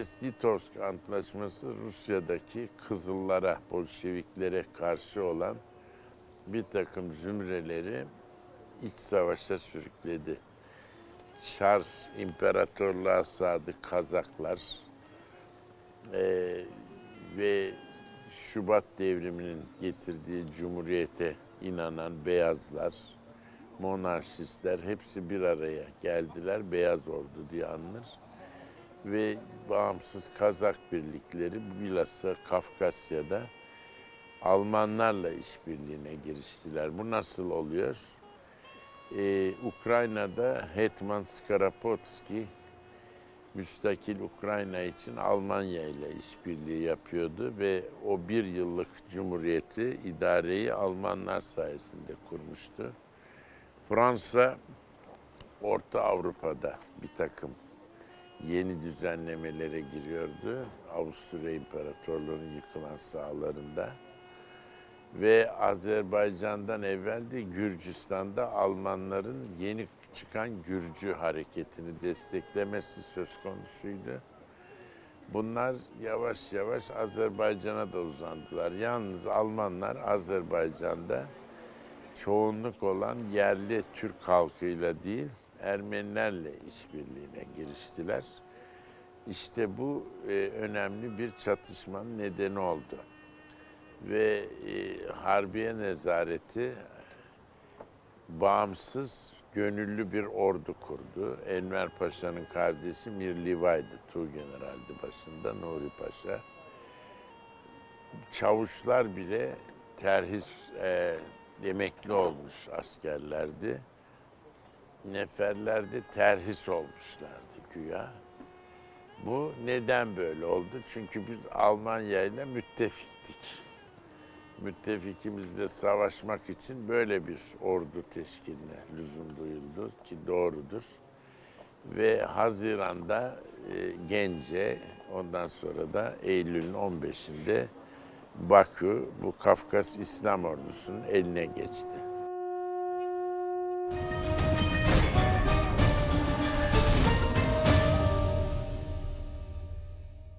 Brest-Litovsk Antlaşması Rusya'daki Kızıllara, Bolşeviklere karşı olan bir takım zümreleri iç savaşa sürükledi. Çar İmparatorluğa sadık Kazaklar eee, ve Şubat devriminin getirdiği cumhuriyete inanan beyazlar, monarşistler hepsi bir araya geldiler. Beyaz Ordu diye anılır. Ve bağımsız Kazak birlikleri bilhassa Kafkasya'da Almanlarla işbirliğine giriştiler. Bu nasıl oluyor? Ee, Ukrayna'da Hetman Skarapotski müstakil Ukrayna için Almanya ile işbirliği yapıyordu ve o bir yıllık cumhuriyeti, idareyi Almanlar sayesinde kurmuştu. Fransa, Orta Avrupa'da bir takım yeni düzenlemelere giriyordu. Avusturya İmparatorluğu'nun yıkılan sahalarında. Ve Azerbaycan'dan evvel de Gürcistan'da Almanların yeni çıkan Gürcü hareketini desteklemesi söz konusuydu. Bunlar yavaş yavaş Azerbaycan'a da uzandılar. Yalnız Almanlar Azerbaycan'da çoğunluk olan yerli Türk halkıyla değil, Ermenilerle işbirliğine giriştiler. İşte bu e, önemli bir çatışmanın nedeni oldu. Ve e, Harbiye Nezareti bağımsız, gönüllü bir ordu kurdu. Enver Paşa'nın kardeşi Mir Livay'dı, Tuğgeneraldi başında Nuri Paşa. Çavuşlar bile terhis e, emekli olmuş askerlerdi. Neferler de terhis olmuşlardı güya. Bu neden böyle oldu? Çünkü biz Almanya ile müttefiktik. Müttefikimizle savaşmak için böyle bir ordu teşkiline lüzum duyuldu ki doğrudur. Ve Haziran'da e, Gence, ondan sonra da Eylül'ün 15'inde Bakü bu Kafkas İslam ordusunun eline geçti.